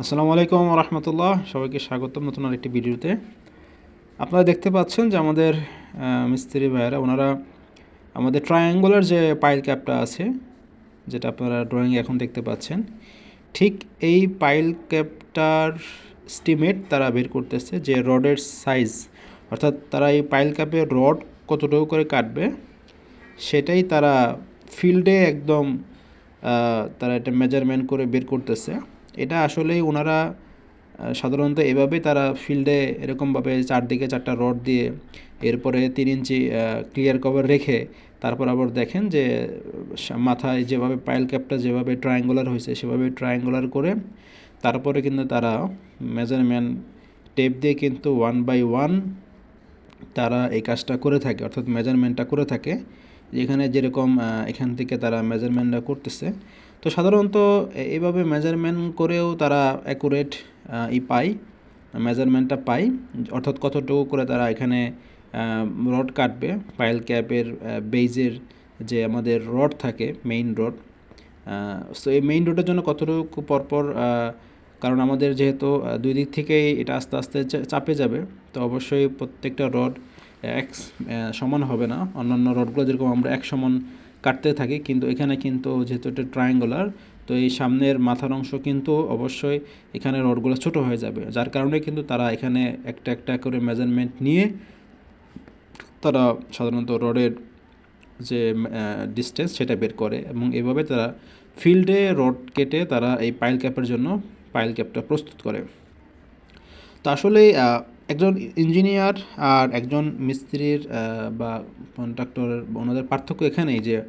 আসসালামু আলাইকুম রহমতুল্লাহ সবাইকে স্বাগতম নতুন আরেকটি ভিডিওতে। আপনারা দেখতে পাচ্ছেন যে আমাদের মিস্ত্রি ভাইয়েরা, ওনারা আমাদের ট্রায়াঙ্গুলার যে পাইল ক্যাপটা আছে, যেটা আপনারা ড্রয়িং এখন দেখতে পাচ্ছেন, ঠিক এই পাইল ক্যাপটার স্টিমেট তারা বের করতেছে যে রডের সাইজ অর্থাৎ তারা এই পাইল ক্যাপের রড কতটুকু করে কাটবে, সেটাই তারা ফিল্ডে একদম তারা এটা মেজারমেন্ট করে বের করতেছে। এটা আসলেই ওনারা সাধারণত এভাবেই তারা ফিল্ডে এরকমভাবে চারদিকে চারটা রড দিয়ে এরপরে তিন ইঞ্চি ক্লিয়ার কভার রেখে তারপর আবার দেখেন যে মাথায় যেভাবে পাইল ক্যাপটা যেভাবে ট্রায়াঙ্গুলার হয়েছে, সেভাবে ট্রায়াঙ্গুলার করে তারপরে কিন্তু তারা মেজারমেন্ট টেপ দিয়ে কিন্তু ওয়ান বাই ওয়ান তারা এই কাজটা করে থাকে, অর্থাৎ মেজারমেন্টটা করে থাকে। যেখানে যেরকম এখান থেকে তারা মেজারমেন্টটা করতেছে। তো সাধারণত এ- এইভাবে মেজারমেন্ট করেও তারা অ্যাকুরেট ই পায় মেজারমেন্টটা পায়। অর্থাৎ কতটুকু করে তারা এখানে রড কাটবে পাইল ক্যাপের বেইজের যে আমাদের রড থাকে মেইন রড সো এই মেইন রোডের জন্য কতটুকু পরপর কারণ আমাদের যেহেতু দুই দিক থেকেই এটা আস্তে আস্তে চাপে যাবে, তো অবশ্যই প্রত্যেকটা রড এক সমান হবে না। অন্যান্য রডগুলো যেরকম আমরা এক সমান কাটতে থাকি, কিন্তু এখানে কিন্তু যেহেতু এটা ট্রায়াঙ্গুলার তো এই সামনের মাথার অংশ কিন্তু অবশ্যই এখানে রডগুলো ছোট হয়ে যাবে, যার কারণে কিন্তু তারা এখানে একটা একটা করে মেজারমেন্ট নিয়ে তারা সাধারণত রডের যে ডিস্টেন্স সেটা বের করে এবং এভাবে তারা ফিল্ডে রড কেটে তারা এই পাইল ক্যাপের জন্য পাইল ক্যাপটা প্রস্তুত করে। তো আসলে একজন ইঞ্জিনিয়ার আর একজন মিস্ত্রির বা কন্ট্রাক্টরের ওনাদের পার্থক্য এখানেই যে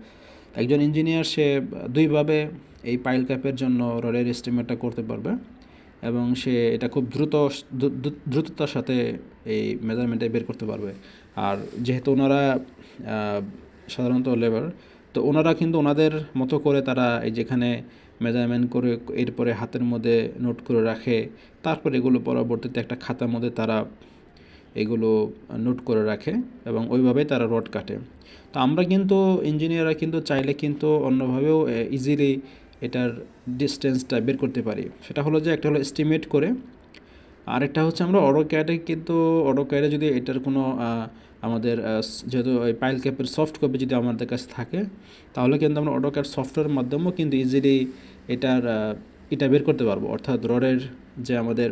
একজন ইঞ্জিনিয়ার সে দুইভাবে এই পাইল ক্যাপের জন্য রডের এস্টিমেটটা করতে পারবে এবং সে এটা খুব দ্রুত, দ্রু- দ্রু- দ্রুততার সাথে এই মেজারমেন্টে বের করতে পারবে। আর যেহেতু ওনারা সাধারণত লেবার তো ওনারা কিন্তু ওনাদের মতো করে তারা এই যেখানে মেজারমেন্ট করে এরপরে হাতের মধ্যে নোট করে রাখে। তারপর এগুলো পরবর্তীতে একটা খাতার মধ্যে তারা এগুলো নোট করে রাখে এবং ওইভাবেই তারা রড কাটে। তো আমরা কিন্তু ইঞ্জিনিয়াররা কিন্তু চাইলে কিন্তু অন্যভাবেও ইজিলি এটার ডিস্টেন্সটা বের করতে পারি। সেটা হলো যে একটা হলো এস্টিমেট করে। আরেকটা হচ্ছে আমরা অটোক্যাডে কিন্তু অটোক্যাডে যদি এটার কোনো আমাদের যেহেতু ওই পাইল ক্যাপের সফট কপি যদি আমাদের কাছে থাকে, তাহলে কিন্তু আমরা অটোক্যাড সফটওয়্যারের মাধ্যমেও কিন্তু ইজিলি এটার এটা বের করতে পারব। অর্থাৎ রডের যে আমাদের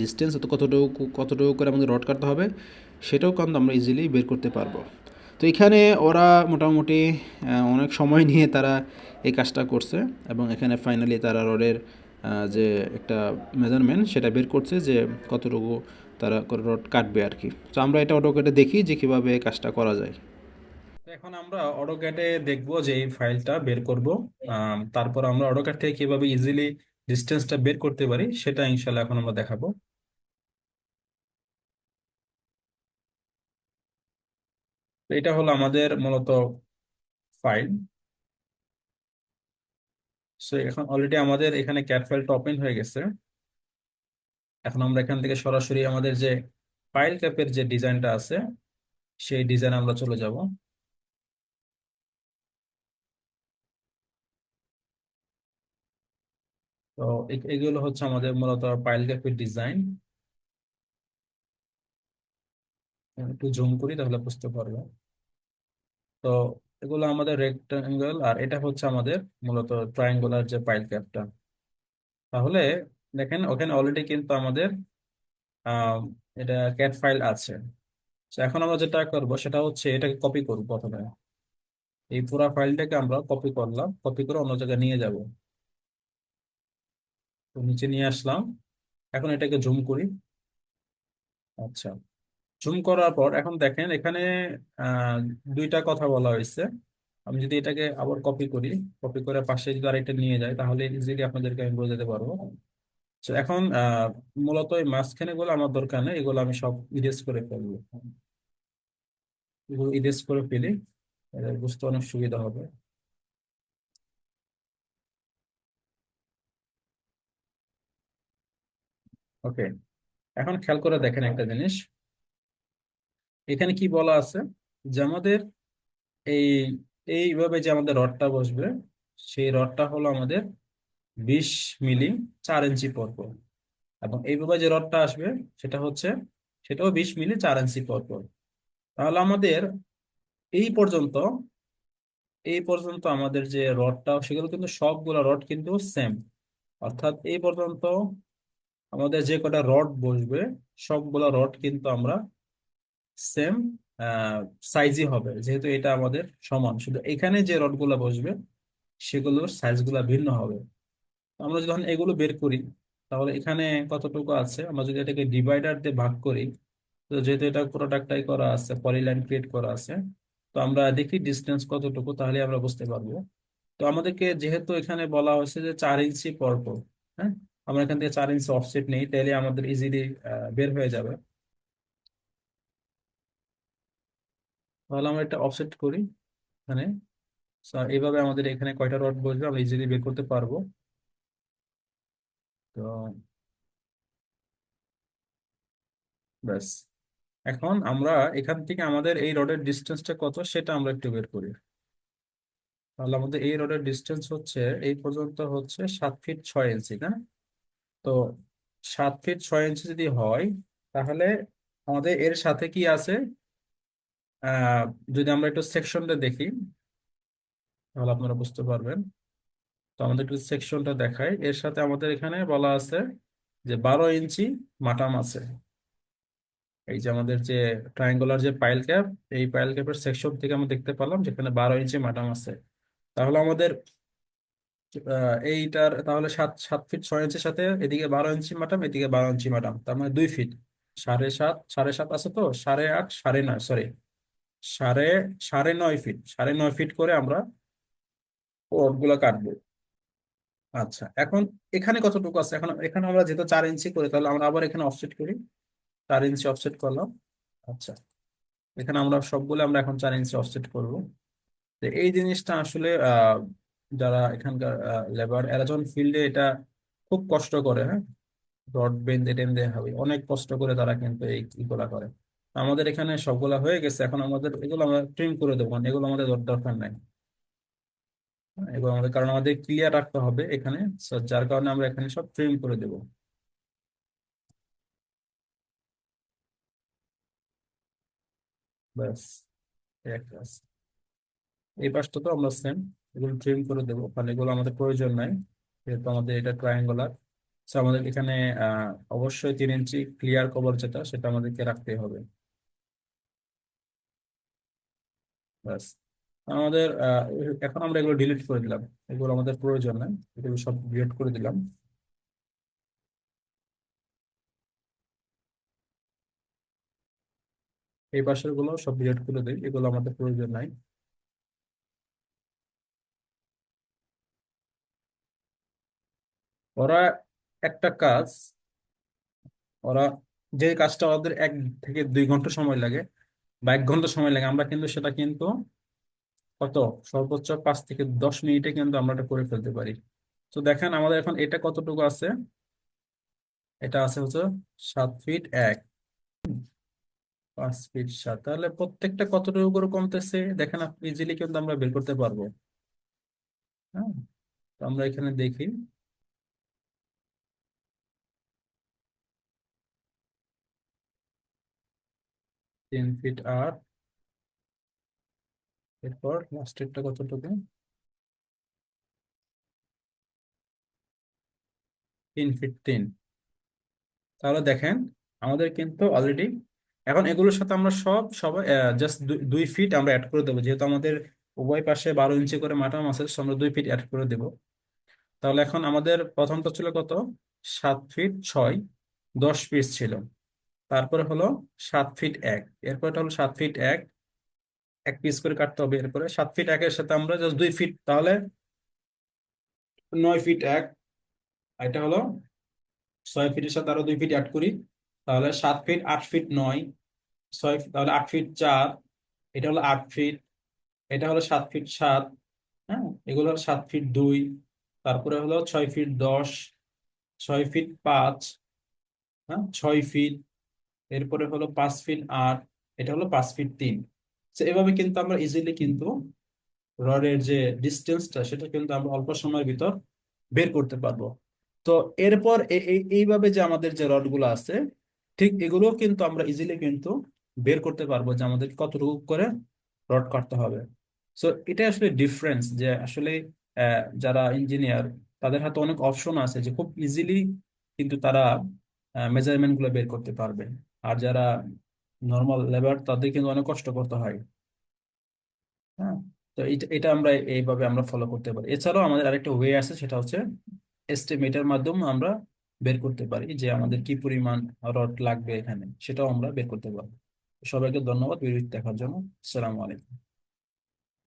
ডিস্টেন্স কতটুকু কতটুকু করে আমাদের রড কাটতে হবে, সেটাও কিন্তু আমরা ইজিলি বের করতে পারব। তো এখানে ওরা মোটামুটি অনেক সময় নিয়ে তারা এই কাজটা করছে এবং এখানে ফাইনালি তারা রডের যে একটা মেজারমেন্ট সেটা বের করছে যে কতটুকু তারা রড কাটবে আর কি। তো আমরা এটা অটোকেটে দেখি যে কীভাবে কাজটা করা যায়। এখন আমরা অটোক্যাডে দেখব যে এই ফাইলটা বের করব। তারপর আমরা অটোক্যাড থেকে কীভাবে ইজিলি ডিস্টেন্সটা বের করতে পারি সেটা ইনশাল্লাহ এখন আমরা দেখাবো। এটা হলো আমাদের মূলত ফাইল সো এখন অলরেডি আমাদের এখানে ক্যাট ফাইলটা ওপেন হয়ে গেছে। এখন আমরা এখান থেকে সরাসরি আমাদের যে ফাইল ক্যাপের যে ডিজাইনটা আছে সেই ডিজাইন আমরা চলে যাব। তো এগুলো হচ্ছে আমাদের মূলত ফাইল ক্যাপের ডিজাইন একটু জুম করি তাহলে বুঝতে পারবে তো এগুলো আমাদের রেক্টাঙ্গেল আর এটা হচ্ছে আমাদের মূলত ট্রায়াঙ্গুলার যে পাইল ক্যাপটা তাহলে দেখেন, ওখানে অলরেডি কিন্তু আমাদের এটা ক্যাট ফাইল আছে। এখন আমরা যেটা করব সেটা হচ্ছে এটাকে কপি করব প্রথমে। এই পুরো ফাইলটাকে আমরা কপি করলাম কপি করে অন্য জায়গায় নিয়ে যাব। তো নিচে নিয়ে আসলাম। এখন এটাকে জুম করি। আচ্ছা। জুম করার পর এখন দেখেন এখানে দুইটা কথা বলা হয়েছে। আমি যদি এটাকে আবার কপি করি কপি করে পাশে যদি আরেকটা নিয়ে যাই, তাহলে ইজিলি আপনাদেরকে আমি বোঝাতে পারব। তো এখন মূলত এই মাঝখানে গুলো আমার দরকার নেই, এগুলো আমি সব ইরেজ করে ফেলব। এগুলো ইরেজ করে ফেলি বুঝতে অনেক সুবিধা হবে। ওকে এখন খেয়াল করে দেখেন একটা জিনিস। এখানে কি বলা আছে? যে আমাদের এই, এইভাবে যে আমাদের রডটা বসবে, সেই রডটা হলো আমাদের বিশ মিলি চার ইঞ্চি পরপর। এবং এইভাবে যে রডটা আসবে, সেটা হচ্ছে, সেটাও বিশ মিলি চার ইঞ্চি পরপর। তাহলে আমাদের এই পর্যন্ত এই পর্যন্ত আমাদের যে রডটা, সেগুলো কিন্তু সবগুলো রড কিন্তু সেম অর্থাৎ এই পর্যন্ত আমাদের যে কটা রড বসবে, সবগুলো রড কিন্তু আমরা সেম সাইজই হবে। যেহেতু এটা আমাদের সমান। শুধু এখানে যে রডগুলো বসবে, সেগুলোর সাইজগুলো ভিন্ন হবে। আমরা যখন এগুলো বের করি, তাহলে এখানে কতটুকু আছে? আমরা যদি এটাকে ডিভাইডার দিয়ে ভাগ করি, তো যেহেতু এটা প্রোডাক্টটাই করা আছে পলিলাইন ক্রিয়েট করা আছে, তো আমরা দেখি ডিস্টেন্স কতটুকু তাহলে আমরা বুঝতে পারব। তো আমাদেরকে যেহেতু এখানে বলা হয়েছে যে চার ইঞ্চি পর পর হ্যাঁ? আমরা এখান থেকে চার ইঞ্চি অফসেট নেই তাহলে আমাদের ইজিলি বের হয়ে যাবে। তাহলে আমরা এটা অফসেট করি এখানে। এইভাবে আমাদের এখানে কয়টা রড বসবে আমরা ইজিলি বের করতে পারব। তো ব্যাস। এখন আমরা এখান থেকে আমাদের এই রডের ডিস্টেন্সটা কত সেটা আমরা একটু বের করি। তাহলে আমাদের এই রডের ডিস্টেন্স হচ্ছে, এই পর্যন্ত হচ্ছে সাত ফিট ছয় ইঞ্চি না? তো সাত ফিট ছয় ইঞ্চি যদি হয়, তাহলে আমাদের এর সাথে কি আছে? যদি আমরা একটু সেকশনটা দেখি, তাহলে আপনারা বুঝতে পারবেন। তো আমাদের একটু সেকশনটা দেখাই। এর সাথে আমাদের এখানে বলা আছে যে বারো ইঞ্চি মাটাম আছে। এই যে আমাদের যে ট্রায়াঙ্গুলার যে পাইল ক্যাপ এই পাইল ক্যাপের সেকশন থেকে আমরা দেখতে পেলাম যেখানে বারো ইঞ্চি মাটাম আছে। তাহলে আমাদের এইটার, তাহলে সাত সাত ফিট ছয় ইঞ্চির সাথে এদিকে বারো ইঞ্চি মাটাম, এদিকে বারো ইঞ্চি মাটাম। তার মানে দুই ফিট সাড়ে সাত সাড়ে সাত আছে তো? সাড়ে আট, সাড়ে নয় সরি সাড়ে সাড়ে নয় ফিট সাড়ে নয় ফিট করে আমরা রডগুলো কাটবো। আচ্ছা এখন এখানে কতটুকু আছে? এখন, এখানে আমরা যেহেতু চার ইঞ্চি করি, তাহলে আমরা আবার এখানে অফসেট করি। চার ইঞ্চি অফসেট করলাম। আচ্ছা এখানে আমরা সবগুলো আমরা এখন চার ইঞ্চি অফসেট করব। তো এই জিনিসটা আসলে যারা এখানকার লেবার এরা যখন ফিল্ডে এটা খুব কষ্ট করে হ্যাঁ? রড বেঁধে টেঁধে হবে অনেক কষ্ট করে তারা কিন্তু এই এগুলা করে। আমাদের এখানে সবগুলা হয়ে গেছে। এখন আমাদের এগুলো আমরা ট্রিম করে দেবো, কারণ এগুলো আমাদের দরকার নাই। এগুলো আমাদের কারণ আমাদের ক্লিয়ার রাখতে হবে এখানে। যার কারণে আমরা এখানে সব ট্রিম করে দেবো। ব্যাস একটা এই পাশটা তো আমরা সেম এগুলো ট্রিম করে দেবো, কারণ এগুলো আমাদের প্রয়োজন নাই, যেহেতু আমাদের এটা ট্রায়াঙ্গুলার আমাদের এখানে অবশ্যই তিন ইঞ্চি ক্লিয়ার কভার যেটা, সেটা আমাদেরকে রাখতে হবে। ব্যাস। আমাদের এখন আমরা এগুলো ডিলিট করে দিলাম। এগুলো আমাদের প্রয়োজন নাই এগুলো সব ডিলিট করে দিলাম। এই পাশেরগুলো সব ডিলিট করে দিই। এগুলো আমাদের প্রয়োজন নাই। ওরা একটা কাজ, ওরা যে কাজটা ওদের এক থেকে দুই ঘণ্টা সময় লাগে বা এক ঘণ্টা সময় লাগে। আমরা কিন্তু সেটা কিন্তু কত? সর্বোচ্চ পাঁচ থেকে দশ মিনিটে কিন্তু আমরা এটা করে ফেলতে পারি। তো দেখেন, আমাদের এখন এটা কতটুকু আছে? এটা আছে হচ্ছে সাত ফিট এক। পাঁচ ফিট সাত। তাহলে প্রত্যেকটা কতটুকু করে কমতেছে? দেখেন, আপনি ইজিলি কিন্তু আমরা বের করতে পারব। হ্যাঁ? তো আমরা এখানে দেখি। তিন ফিট আট এরপর লাস্টেরটা কতটুকু? তিন ফিট তিন। তাহলে দেখেন, আমাদের কিন্তু অলরেডি এখন এগুলোর সাথে আমরা সব সবাই জাস্ট দুই ফিট আমরা অ্যাড করে দেবো। যেহেতু আমাদের উভয় পাশে বারো ইঞ্চি করে মাটাম আছে আমরা দুই ফিট অ্যাড করে দেবো। তাহলে এখন আমাদের প্রথমটা ছিল কত? সাত ফিট ছয়, দশ পিস ছিল। তারপরে হলো সাত ফিট এক। এরপরে হলো সাত ফিট এক। এক পিস করে কাটতে হবে এরপরে। সাত ফিট একের সাথে আমরা জাস্ট দুই ফিট তাহলে নয় ফিট এক। এটা হলো ছয় ফিটের সাথে আরও দুই ফিট অ্যাড করি। তাহলে সাত ফিট আট ফিট নয়। ছয় তাহলে আট ফিট চার। এটা হলো আট ফিট এটা হলো সাত ফিট সাত। হ্যাঁ? এগুলো হলো সাত ফিট দুই। তারপরে হলো ছয় ফিট দশ। ছয় ফিট পাঁচ। হ্যাঁ? ছয় ফিট এরপরে হলো পাঁচ ফিট আট, এটা হলো পাঁচ ফিট তিন। তো এভাবে কিন্তু আমরা ইজিলি কিন্তু রডের যে ডিস্টেন্সটা সেটা কিন্তু আমরা অল্প সময়ের ভিতর বের করতে পারব। তো, এরপর এইভাবে যে আমাদের যে রডগুলো আছে, ঠিক এগুলো কিন্তু আমরা ইজিলি কিন্তু বের করতে পারব যে আমাদের কতটুকু করে রড কাটতে হবে। সো এটা আসলে ডিফারেন্স যে আসলে যারা ইঞ্জিনিয়ার তাদের হাতে অনেক অপশন আছে যে খুব ইজিলি কিন্তু তারা মেজারমেন্টগুলো বের করতে পারবে। আর যারা নর্মাল লেবার তাদের কিন্তু অনেক কষ্ট করতে হয়। হ্যাঁ? তো এটা আমরা এইভাবে আমরা ফলো করতে পারি। এছাড়াও আমাদের আরেকটা ওয়ে আছে, সেটা হচ্ছে এস্টিমেটের মাধ্যমে আমরা বের করতে পারি যে আমাদের কি পরিমাণ রড লাগবে এখানে, সেটাও আমরা বের করতে পারি সবাইকে ধন্যবাদ বিরোধী দেখার জন্য। আসসালামু আলাইকুম।